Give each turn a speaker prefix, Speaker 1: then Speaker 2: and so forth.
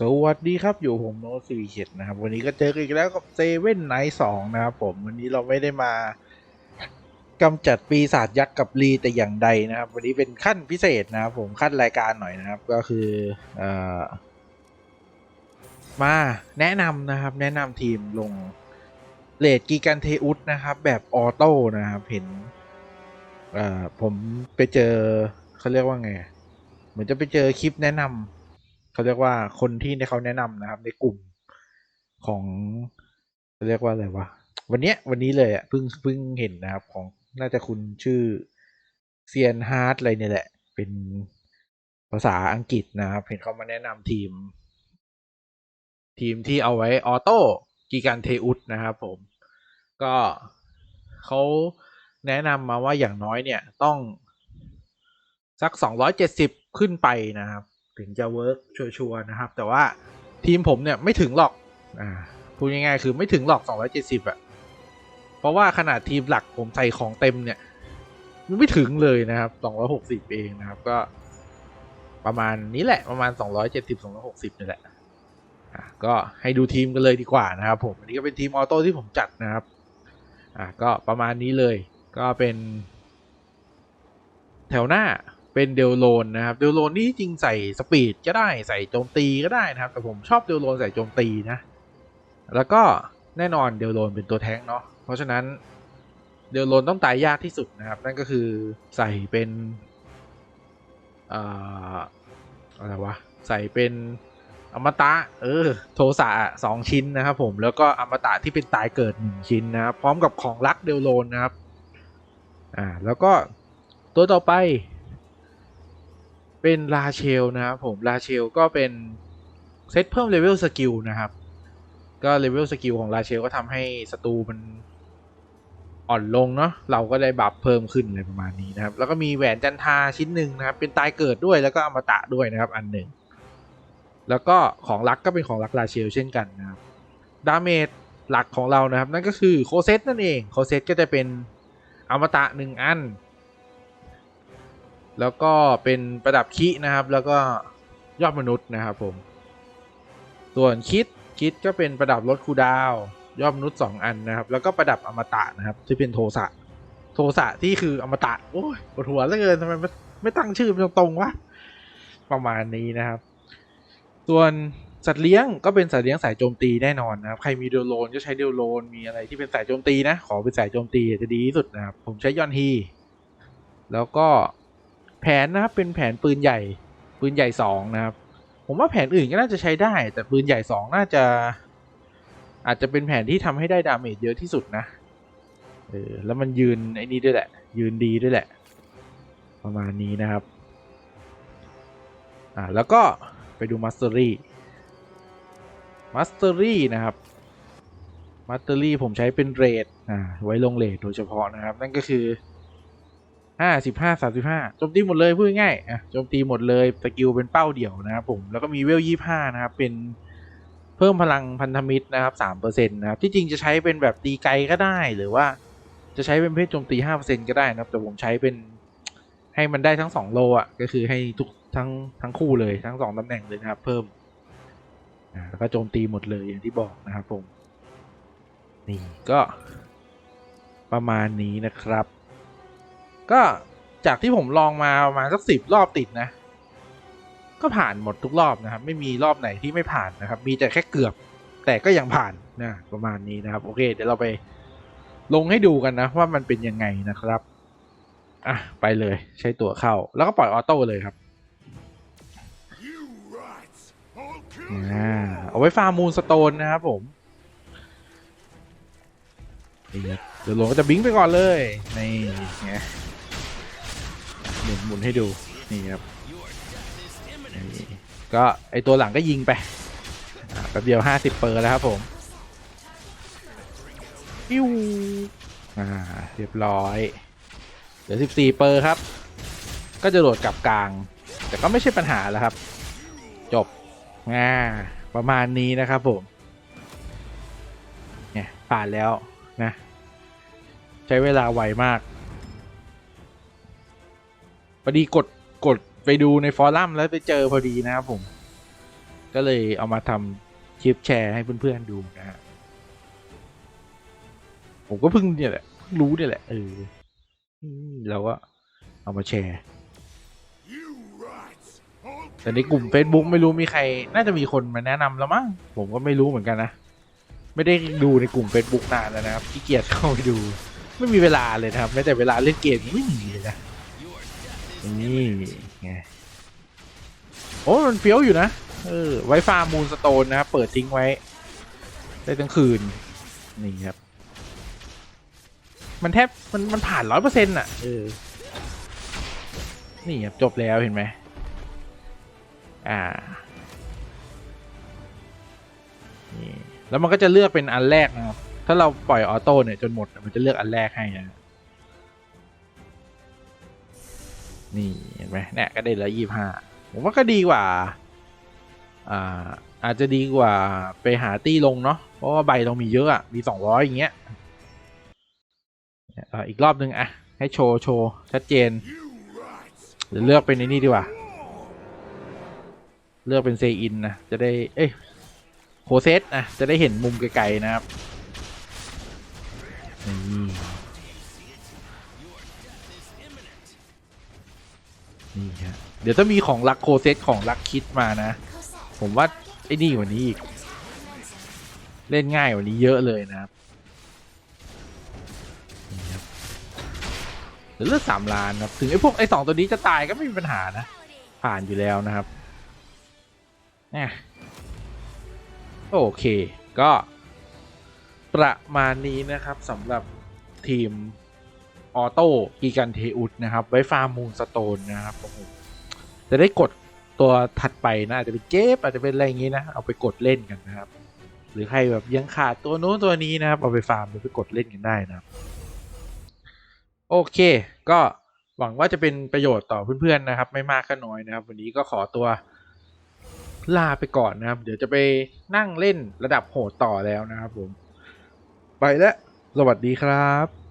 Speaker 1: สวัสดีครับอยู่ผมโนตสีเขตนะครับ วันนี้ก็เจอกันอีกแล้วกับเซเว่นไนท์สองนะครับผมวันนี้เราไม่ได้มากำจัดปีศาจยักษ์กับลีแต่อย่างใดนะครับ วันนี้เป็นขั้นพิเศษนะครับ ผมขั้นรายการหน่อยนะครับ ก็คือเอ่อมาแนะนำนะครับ แนะนำทีมลงเลดกีกันเทอุสนะครับ แบบออโต้นะครับเห็นเอ่อผมไปเจอเขาเรียกว่าไง เหมือนจะไปเจอคลิปแนะนำ เขาเรียกว่าคนที่เขาแนะนำนะครับ ในกลุ่มของเขาเรียกว่าอะไรวะวันเนี้ยวันนี้เลยอะเพิ่งเพิ่งเห็นนะครับของน่าจะคุณชื่อเซียนฮาร์ดอะไรเนี่ยแหละ เป็นภาษาอังกฤษนะครับ เห็นเขามาแนะนำทีม ทีมที่เอาไว้ออโต้กีการเทอุสนะครับผม ก็เขาแนะนำมาว่าอย่างน้อยเนี่ยต้อง สัก 270 ขึ้นไปนะครับ ถึงจะเวิร์กชัวร์ๆนะครับ แต่ว่าทีมผมเนี่ยไม่ถึงหรอกอ่าพูดง่ายๆคือไม่ถึงหรอก 270อะเพราะว่าขนาดทีมหลักผมใส่ของเต็มเนี่ยมันไม่ถึงเลยนะครับ 260 เองนะครับ ก็ประมาณนี้แหละประมาณ 270 260นี่แหละอะก็ให้ดูทีมกันเลยดีกว่านะครับ ผมอันนี้ก็เป็นทีมออโต้ที่ผมจัดนะครับอะก็ประมาณนี้เลยก็เป็น แถวหน้า เป็นเดลโลนนะครับเดลโลนนี่จริงใส่สปีดก็ได้ใส่โจมตีก็ได้นะครับ แต่ผมชอบเดลโลนใส่โจมตีนะ แล้วก็แน่นอนเดลโลนเป็นตัวแท้งเนาะเพราะฉะนั้นเดลโลนต้องตายยากที่สุดนะครับ นั่นก็คือใส่เป็นเอ่ออะไรวะใส่เป็นอมตะเออโทสะสองชิ้นนะครับผมแล้วก็อมตะที่เป็นตายเกิดหนึ่งชิ้นนะครับพร้อมกับของรักเดลโลนนะครับอ่าแล้วก็ตัวต่อไป เป็นลาเชลนะครับผมลาเชลก็เป็นเซตเพิ่มเลเวลสกิลนะครับ ก็เลเวลสกิลของลาเชลก็ทำให้ศัตรูมันอ่อนลงเนาะเราก็ได้บัฟเพิ่มขึ้นอะไรประมาณนี้นะครับ แล้วก็มีแหวนจันทาชิ้นหนึ่งนะครับ เป็นตายเกิดด้วยแล้วก็อมตะด้วยนะครับอันหนึ่ง แล้วก็ของรักก็เป็นของรักลาเชลเช่นกันนะครับดาเมจหลักของเรานะครับ นั่นก็คือโคเซตนั่นเองโคเซตก็จะเป็นอมตะหนึ่งอัน แล้วก็เป็นประดับคินะครับ แล้วก็ยอดมนุษย์นะครับผม ส่วนคิดคิดก็เป็นประดับลดคูดาว ยอดมนุษย์สองอันนะครับ แล้วก็ประดับอมตะนะครับ ที่เป็นโทสะโทสะที่คืออมตะโอ้ยปวดหัวเหลือเกินทำไมไม่ไม่ตั้งชื่อมันตรงๆวะประมาณนี้นะครับ ส่วนสัตว์เลี้ยงก็เป็นสัตว์เลี้ยงสายโจมตีแน่นอนนะครับ ใครมีเดลโลนก็ใช้เดลโลน มีอะไรที่เป็นสายโจมตีนะ ขอเป็นสายโจมตีจะดีที่สุดนะครับ ผมใช้ยอนฮี แล้วก็ แผนนะครับเป็นแผนปืนใหญ่ปืนใหญ่สองนะครับ ผมว่าแผนอื่นก็น่าจะใช้ได้ แต่ปืนใหญ่สองน่าจะ อาจจะเป็นแผนที่ทำให้ได้ดาเมจเยอะที่สุดนะเออแล้วมันยืนไอ้นี่ด้วยแหละ ยืนดีด้วยแหละ ประมาณนี้นะครับอ่าแล้วก็ไปดูมาสเตอรี่มาสเตอรี่นะครับมาสเตอรี่ผมใช้เป็นเรทอ่าไว้ลงเรทโดยเฉพาะนะครับ นั่นก็คือ ห้าสิบห้าสามสิบห้าโจมตีหมดเลยพูดง่ายอะโจมตีหมดเลยสกิลเป็นเป้าเดี่ยวนะครับผมแล้วก็มีเวลยี่ห้านะครับเป็นเพิ่มพลังพันธมิตรนะครับสามเปอร์เซ็นต์นะครับที่จริงจะใช้เป็นแบบตีไกลก็ได้หรือว่าจะใช้เป็นเพศโจมตีห้าเปอร์เซ็นต์ก็ได้นะครับแต่ผมใช้เป็นให้มันได้ทั้งสองโลอะก็คือให้ทุกทั้งทั้งคู่เลยทั้งสองตำแหน่งเลยนะครับ เพิ่มแล้วก็โจมตีหมดเลยอย่างที่บอกนะครับผมนี่ก็ประมาณนี้นะครับ ก็จากที่ผมลองมาประมาณสักสิบรอบติดนะ ก็ผ่านหมดทุกรอบนะครับ ไม่มีรอบไหนที่ไม่ผ่านนะครับ มีแต่แค่เกือบ แต่ก็ยังผ่านนะประมาณนี้นะครับ โอเค เดี๋ยวเราไปลงให้ดูกันนะว่ามันเป็นยังไงนะครับอะไปเลยใช้ตัวเข้า แล้วก็ปล่อยออโต้เลยครับอ่าเอาไว้ฟาร์มมูลสโตนนะครับผมเดี๋ยวหลวงก็จะบิงไปก่อนเลยนี่ไง หมุนหมุนให้ดูนี่ครับนี่ก็ไอตัวหลังก็ยิงไปแป๊บเดียวห้าสิบเปอร์แล้วครับผมปิ้วอ่าเรียบร้อย เหลือสิบสี่เปอร์ครับ ก็จะโดดกลับกลาง แต่ก็ไม่ใช่ปัญหาแล้วครับ จบอ่าประมาณนี้นะครับผมเนี่ยผ่านแล้วนะ ใช้เวลาไวมาก พอดีกดกดไปดูในฟอรัมแล้วไปเจอพอดีนะครับผม ก็เลยเอามาทำคลิปแชร์ให้เพื่อนๆดูนะฮะผมก็เพิ่งเนี่ยแหละเพิ่งรู้เนี่ยแหละเออเราก็เอามาแชร์แต่ในกลุ่ม Facebook ไม่รู้มีใคร น่าจะมีคนมาแนะนำแล้วมั้งผมก็ไม่รู้เหมือนกันนะ ไม่ได้ดูในกลุ่ม Facebook นานแล้วนะครับขี้เกียจเข้าไปดู ไม่มีเวลาเลยนะครับแม้แต่เวลาเล่นเกมไม่มีเลยนะ นี่ไงโอ้มันเฟี้ยวอยู่นะเออไว้ฟาร์มูลสโตนนะครับเปิดทิ้งไว้ ได้ทั้งคืน นี่ครับ มันแทบมันมันผ่านร้อยเปอร์เซ็นต์อะเออนี่ครับจบแล้วเห็นไหมอ่านี่แล้วมันก็จะเลือกเป็นอันแรกนะครับ ถ้าเราปล่อยออโต้เนี่ยจนหมดมันจะเลือกอันแรกให้นะ นี่เห็นไหมเนี่ยก็ได้ละยี่ห้าผมว่าก็ดีกว่า อ่า อาจจะดีกว่าไปหาตี้ลงเนาะเพราะว่าใบเรามีเยอะอะมีสองร้อยอย่างเงี้ยอีกรอบนึงอะให้โชว์โชว์ชัดเจนหรือเลือกเป็นในนี่ดีกว่า เลือกเป็นเซอินนะจะได้เอ้ยโคเซตนะจะได้เห็นมุมไกลๆนะครับนี่ นี่ฮะเดี๋ยวถ้ามีของลักโคเซตของลักคิดมานะ ผมว่าไอ้นี่กว่านี้อีก เล่นง่ายกว่านี้เยอะเลยนะครับนี่ครับเหลือเลือดสามล้านครับ ถึงไอ้พวกไอ้สองตัวนี้จะตายก็ไม่มีปัญหานะ ผ่านอยู่แล้วนะครับนี่โอเค ก็ประมาณนี้นะครับสำหรับทีม ออโต้กีกันเทอุดนะครับ ไว้ฟาร์มมูลสโตนนะครับโอ้โหจะได้กดตัวถัดไปนะอาจจะเป็นเจฟอาจจะเป็นอะไรอย่างนี้นะ เอาไปกดเล่นกันนะครับ หรือใครแบบยังขาดตัวนู้นตัวนี้นะครับ เอาไปฟาร์มหรือไปกดเล่นกันได้นะครับ โอเค ก็หวังว่าจะเป็นประโยชน์ต่อเพื่อนๆนะครับ ไม่มากก็น้อยนะครับ วันนี้ก็ขอตัวลาไปก่อนนะครับ เดี๋ยวจะไปนั่งเล่นระดับโหดต่อแล้วนะครับผม ไปแล้ว สวัสดีครับ